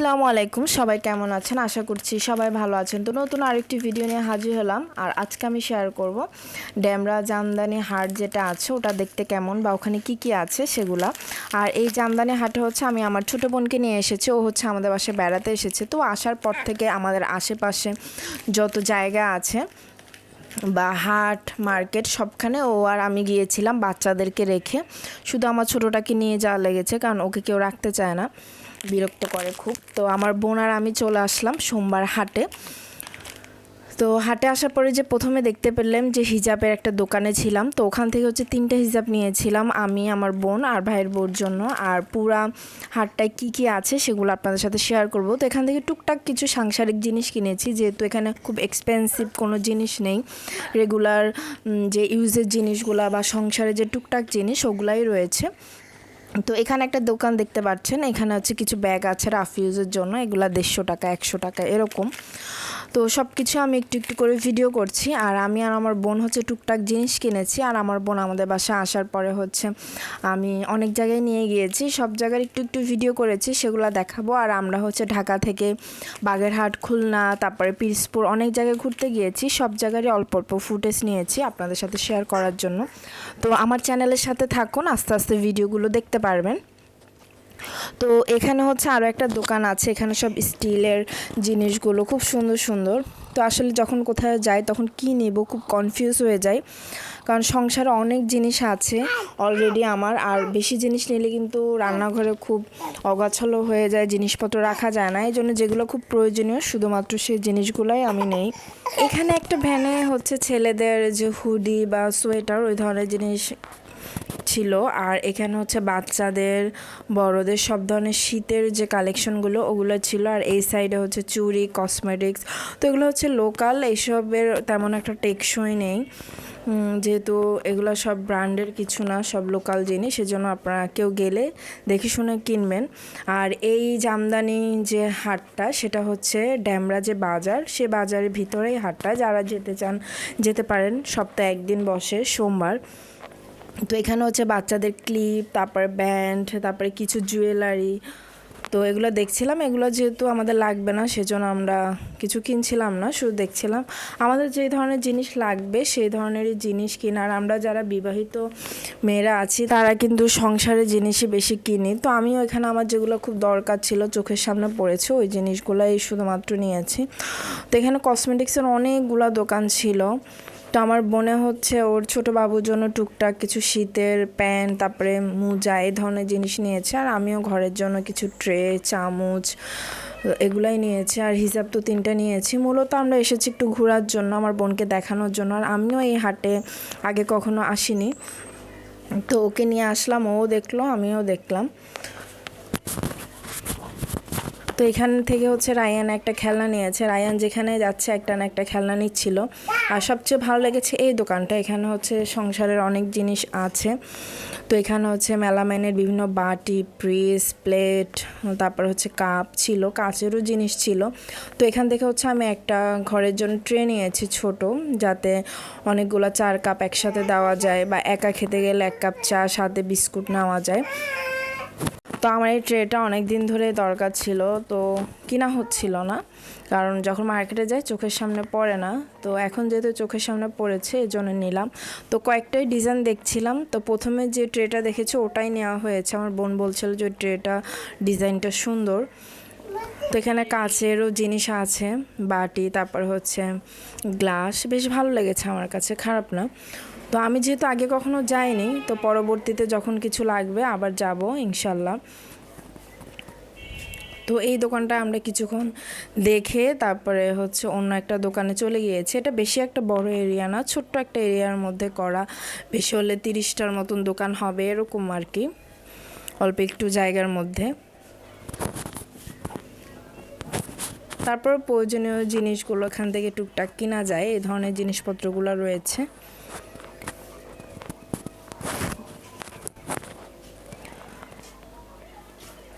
আসসালামু আলাইকুম। সবাই কেমন আছেন? আশা করছি সবাই ভালো আছেন। তো নতুন আরেকটি ভিডিও নিয়ে হাজির হলাম। আর আজকে আমি শেয়ার করব ড্যামরা জামদানি হাট যেটা আছে, ওটা দেখতে কেমন বা ওখানে কি কি আছে সেগুলা। আর এই জামদানি হাটে হচ্ছে আমি আমার ছোটো বোনকে নিয়ে এসেছি। ও হচ্ছে আমাদের বাসায় বেড়াতে এসেছে। তো আসার পর থেকে আমাদের আশেপাশে যত জায়গা আছে বা হাট, মার্কেট সবখানে ও আর আমি গিয়েছিলাম বাচ্চাদেরকে রেখে। শুধু আমার ছোটোটাকে নিয়ে যাওয়া লেগেছে, কারণ ওকে কেউ রাখতে চায় না। বিরক্ত করে খুব। তো আমার বোন আর আমি চলে আসলাম সোমবার হাটে। তো হাটে আসার পরে যে প্রথমে দেখতে পেলাম যে হিজাবের একটা দোকানে ছিলাম, তো ওখান থেকে হচ্ছে তিনটে হিজাব নিয়েছিলাম আমি, আমার বোন আর ভাইয়ের বোর জন্য। আর পুরা হাটটায় কি কি আছে সেগুলো আপনাদের সাথে শেয়ার করব। তো এখান থেকে টুকটাক কিছু সাংসারিক জিনিস কিনেছি, যেহেতু এখানে খুব এক্সপেন্সিভ কোনো জিনিস নেই। রেগুলার যে ইউজের জিনিসগুলা বা সংসারে যে টুকটাক জিনিস ওগুলাই রয়েছে। তো এখানে একটা দোকান দেখতে পাচ্ছেন। এখানে হচ্ছে কিছু ব্যাগ আছে রাফ ইউজের জন্য। এগুলা দেড়শো টাকা, একশো টাকা, এরকম। তো সব কিছু আমি একটু একটু করে ভিডিও করছি। আর আমি আর আমার বোন হচ্ছে টুকটাক জিনিস কিনেছি। আর আমার বোন আমাদের বাসায় আসার পরে হচ্ছে আমি অনেক জায়গায় নিয়ে গিয়েছি। সব জায়গার একটু একটু ভিডিও করেছি, সেগুলো দেখাবো। আর আমরা হচ্ছে ঢাকা থেকে বাগেরহাট, খুলনা, তারপরে পিরসপুর অনেক জায়গায় ঘুরতে গিয়েছি। সব জায়গারই অল্প অল্প ফুটেজ নিয়েছি আপনাদের সাথে শেয়ার করার জন্য। তো আমার চ্যানেলের সাথে থাকুন, আস্তে আস্তে ভিডিওগুলো দেখতে পারবেন। তো এখানে হচ্ছে আরও একটা দোকান আছে, এখানে সব স্টিলের জিনিসগুলো খুব সুন্দর সুন্দর। তো আসলে যখন কোথাও যাই তখন কি নেব খুব কনফিউজ হয়ে যায় কারণ সংসারে অনেক জিনিস আছে অলরেডি আমার, আর বেশি জিনিস নিলে কিন্তু রান্নাঘরে খুব অগাছলো হয়ে যায়, জিনিসপত্র রাখা যায় না। এই জন্য যেগুলো খুব প্রয়োজনীয় শুধুমাত্র সেই জিনিসগুলোই আমি নেই। এখানে একটা ভ্যানে হচ্ছে ছেলেদের যে হুডি বা সোয়েটার, ওই ধরনের জিনিস ছিল। আর এখানে হচ্ছে বাচ্চাদের, বড়দের সব ধরনের শীতের যে কালেকশনগুলো ওগুলো ছিল। আর এই সাইডে হচ্ছে চুরি কসমেটিক্স তো এগুলো হচ্ছে লোকাল এইসবের তেমন একটা টেকসই নেই। যেহেতু এগুলো সব ব্র্যান্ডের কিছু না, সব লোকাল জিনিস, সেজন্য আপনারা কেউ গেলে দেখে শুনে কিনবেন। আর এই জামদানি যে হাটটা, সেটা হচ্ছে ড্যামরা যে বাজার। সে বাজারের ভিতরেই হাটটা। যারা যেতে চান, যেতে পারেন, সপ্তাহে একদিন বসে, সোমবার। তো এখানে হচ্ছে বাচ্চাদের ক্লিপ তারপরে ব্যান্ড তারপরে কিছু জুয়েলারি তো এগুলো দেখছিলাম, এগুলো যেহেতু আমাদের লাগবে না, সেজন্য আমরা কিছু কিনছিলাম না, শুধু দেখছিলাম। আমাদের যে ধরনের জিনিস লাগবে, সেই ধরনেরই জিনিস কিনার আমরা যারা বিবাহিত মেয়েরা আছি, তারা কিন্তু সংসারের জিনিসই বেশি কিনি। তো আমিও এখানে আমার যেগুলো খুব দরকার ছিল, চোখের সামনে পড়েছে, ওই জিনিসগুলোই শুধুমাত্র নিয়েছি। তো এখানে কসমেটিক্সের অনেকগুলো দোকান ছিল। তো আমার মনে হচ্ছে ওর ছোট বাবুর জন্য টুকটাক কিছু শীতের প্যান্ট তারপরে মোজা এই ধরনের জিনিস নিয়েছে। আর আমিও ঘরের জন্য কিছু ট্রে, চামচ এগুলাই নিয়েছি। আর হিসাব তো তিনটা নিয়েছি। মূলত আমরা এসেছি একটু ঘোরার জন্য, আমার বোনকে দেখানোর জন্য। আর আমিও এই হাটে আগে কখনো আসিনি। তো ওকে নিয়ে আসলাম, ও দেখল, আমিও দেখলাম। তো এখান থেকে হচ্ছে রায়ান একটা খেলনা নিয়েছে। রায়ান যেখানে যাচ্ছে একটা না একটা খেলনা নিচ্ছিল। আর সবচেয়ে ভালো লেগেছে এই দোকানটা। এখানে হচ্ছে সংসারের অনেক জিনিস আছে। তো এখানে হচ্ছে মেলামাইনের বিভিন্ন বাটি প্রিস প্লেট, তারপর হচ্ছে কাপ ছিল, কাচেরও জিনিস ছিল। তো এখান থেকে হচ্ছে আমি একটা ঘরের জন্য ট্রে নিয়েছি ছোট, যাতে অনেকগুলো চার কাপ একসাথে দেওয়া যায় বা একা খেতে গেলে এক কাপ চা, সাথে বিস্কুট নেওয়া যায়। তো আমার এই ট্রেটা অনেক দিন ধরে দরকার ছিল, তো কিনা হচ্ছিল না। কারণ যখন মার্কেটে যাই চোখের সামনে পড়ে না, তো এখন যেহেতু চোখের সামনে পড়েছে এই জন্য নিলাম। তো কয়েকটাই ডিজাইন দেখছিলাম, তো প্রথমে যে ট্রেটা দেখেছি ওটাই নেওয়া হয়েছে। আমার বোন বলছিল যে ট্রেটা ডিজাইনটা সুন্দর। তো এখানে কাঁচেরও জিনিস আছে, বাটি, তারপর হচ্ছে গ্লাস, বেশ ভালো লেগেছে আমার কাছে, খারাপ না। তো আমি যেহেতু আগে কখনো যাইনি, তো পরবর্তীতে যখন কিছু লাগবে আবার যাব, ইনশাল্লাহ। তো এই দোকানটা আমরা কিছুক্ষণ দেখে তারপরে হচ্ছে অন্য একটা দোকানে চলে গিয়েছি। এটা বেশি একটা বড় এরিয়া না, ছোট্ট একটা এরিয়ার মধ্যে করা, বেশি হলে তিরিশটার মতন দোকান হবে, এরকম আর কি। অল্প একটু জায়গার মধ্যে। তারপর প্রয়োজনীয় জিনিসগুলো এখান থেকে টুকটাক কিনা যায়, এই ধরনের জিনিসপত্রগুলো রয়েছে।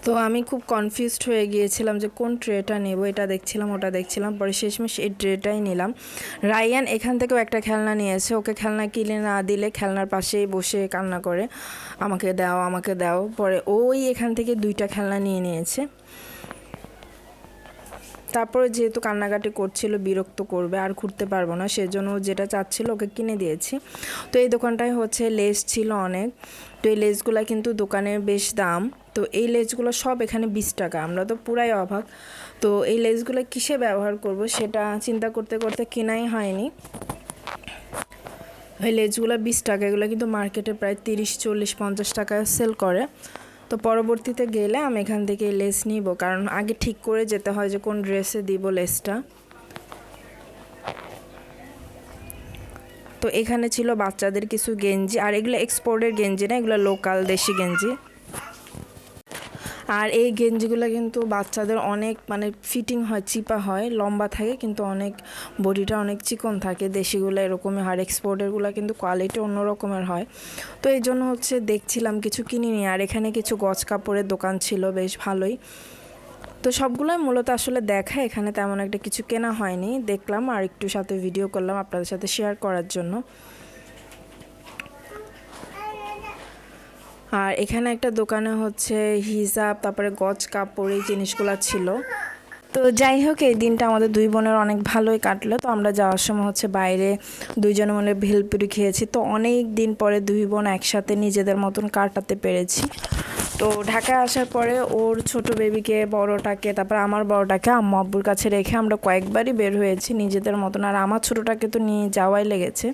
তো আমি খুব কনফিউজড হয়ে গিয়েছিলাম যে কোন ট্রেটা নেব, এটা দেখছিলাম, ওটা দেখছিলাম, পরে শেষমেশ এই ট্রেটাই নিলাম। রায়ান এখান থেকেও একটা খেলনা নিয়েছে, ওকে খেলনা কিনে না দিলে খেলনার পাশেই বসে কান্না করে, আমাকে দাও আমাকে দাও। পরে ওই এখান থেকে দুইটা খেলনা নিয়ে নিয়েছে। তারপরে যেহেতু কান্নাকাটি করছিল, বিরক্ত করবে, আর ঘুরতে পারব না, সেজন্য যেটা চাচ্ছিল ওকে কিনে দিয়েছি। তো এই দোকানটায় হচ্ছে লেস ছিল অনেক। তো এই লেসগুলো কিন্তু দোকানে বেশ দাম। তো এই লেসগুলো সব এখানে বিশ টাকা, আমরা তো পুরাই অভাব তো এই লেসগুলো কিসে ব্যবহার করব সেটা চিন্তা করতে করতে কেনাই হয়নি। এই লেজগুলো বিশ টাকা, এগুলো কিন্তু মার্কেটে প্রায় তিরিশ, চল্লিশ, পঞ্চাশ টাকায় সেল করে। তো পরবর্তীতে গেলে আমি এখান থেকে লেস নিব, কারণ আগে ঠিক করে যেতে হয় যে কোন ড্রেসে দিব লেসটা। তো এখানে ছিল বাচ্চাদের কিছু গেঞ্জি, আর এগুলো এক্সপোর্টের গেঞ্জি না, এগুলো লোকাল দেশি গেঞ্জি। আর এই গেঞ্জিগুলো কিন্তু বাচ্চাদের অনেক মানে ফিটিং হয়, চিপা হয়, লম্বা থাকে, কিন্তু অনেক বডিটা অনেক চিকন থাকে। দেশিগুলো এরকমই হয় এক্সপোর্টেরগুলো কিন্তু কোয়ালিটি অন্য রকমের হয়। তো এই জন্য হচ্ছে দেখছিলাম কিছু কিনিনি আর এখানে কিছু গজ কাপড়ের দোকান ছিল, বেশ ভালোই। তো সবগুলোই মূলত আসলে দেখা, এখানে তেমন একটা কিছু কেনা হয়নি। দেখলাম আর একটু সাথে ভিডিও করলাম আপনাদের সাথে শেয়ার করার জন্য। আর এখানে একটা দোকানে হচ্ছে হিজাব, তারপরে গজ, কাপড় এই জিনিসগুলো ছিল। তো যাই হোক, এই দিনটা আমাদের দুই বোনের অনেক ভালোই কাটলো। তো আমরা যাওয়ার সময় হচ্ছে বাইরে দুইজনে মনে ভেলপুরি খেয়েছি। তো অনেক দিন পরে দুই বোন একসাথে নিজেদের মতন কাটাতে পেরেছি। তো ঢাকায় আসার পরে ওর ছোট বেবিকে, বড়টাকে, তারপর আমার বড়টাকে আম্মা আব্বুর কাছে রেখে আমরা কয়েকবারই বের হয়েছি নিজেদের মতন। আর আমার ছোটোটাকে তো নিয়ে যাওয়াই লেগেছে।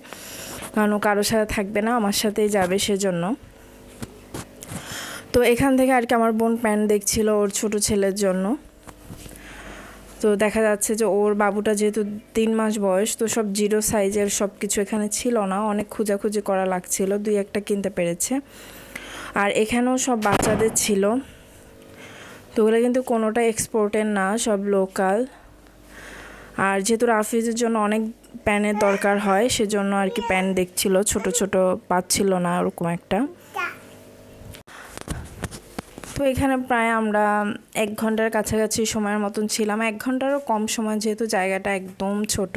কারণ কারোর সাথে থাকবে না, আমার সাথেই যাবে সেজন্য। তো এখান থেকে আর কি আমার বোন প্যান্ট দেখছিল ওর ছোট ছেলের জন্য। তো দেখা যাচ্ছে যে ওর বাবুটা যেহেতু তিন মাস বয়স, তো সব জিরো সাইজের সব কিছু এখানে ছিল না। অনেক খোঁজাখুঁজি করা লাগছিল, দুই একটা কিনতে পেরেছে। আর এখানেও সব বাচ্চাদের ছিল। তো ওগুলো কিন্তু কোনোটা এক্সপোর্টের না, সব লোকাল। আর যেহেতু রাফিজের জন্য অনেক প্যানের দরকার হয়, সেজন্য আর কি প্যান দেখছিল। ছোট ছোট পাচ্ছিল না ওরকম একটা। তো এখানে প্রায় আমরা এক ঘণ্টার কাছাকাছি সময়ের মতন ছিলাম। এক ঘন্টারও কম সময় যেহেতু জায়গাটা একদম ছোট।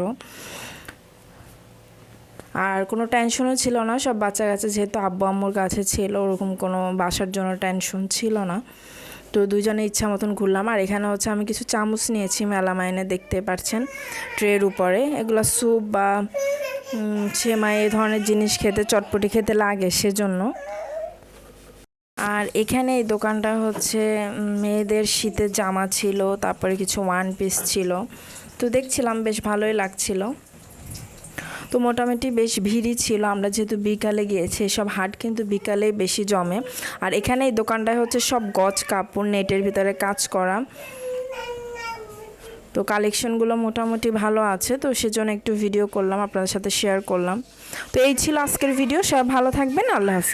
আর কোনো টেনশনও ছিল না, সব বাচ্চা কাছে যেহেতু আব্বু আম্মুর কাছে ছিল, ওরকম কোনো বাসার জন্য টেনশন ছিল না। তো দুজনে ইচ্ছা মতন ঘুরলাম। আর এখানে হচ্ছে আমি কিছু চামচ নিয়েছি, মেলামাইনে দেখতে পাচ্ছেন ট্রের উপরে। এগুলো স্যুপ বা সেমাই এই ধরনের জিনিস খেতে, চটপটি খেতে লাগে সেজন্য। আর এখানে এই দোকানটা হচ্ছে মেয়েদের শীতের জামা ছিল, তারপরে কিছু ওয়ান পিস ছিল। তো দেখছিলাম বেশ ভালোই লাগছিল। তো মোটামুটি বেশ ভিড়ই ছিল, আমরা যেহেতু বিকালে গিয়েছি সব হাট কিন্তু বিকালে বেশি জমে। আর এখানে এই দোকানটায় হচ্ছে সব গজ, কাপড়, নেটের ভিতরে কাজ করা। তো কালেকশনগুলো মোটামুটি ভালো আছে, তো সেজন্য একটু ভিডিও করলাম, আপনাদের সাথে শেয়ার করলাম। তো এই ছিল আজকের ভিডিও সবাই ভালো থাকবেন, আল্লাহ হাফিজ।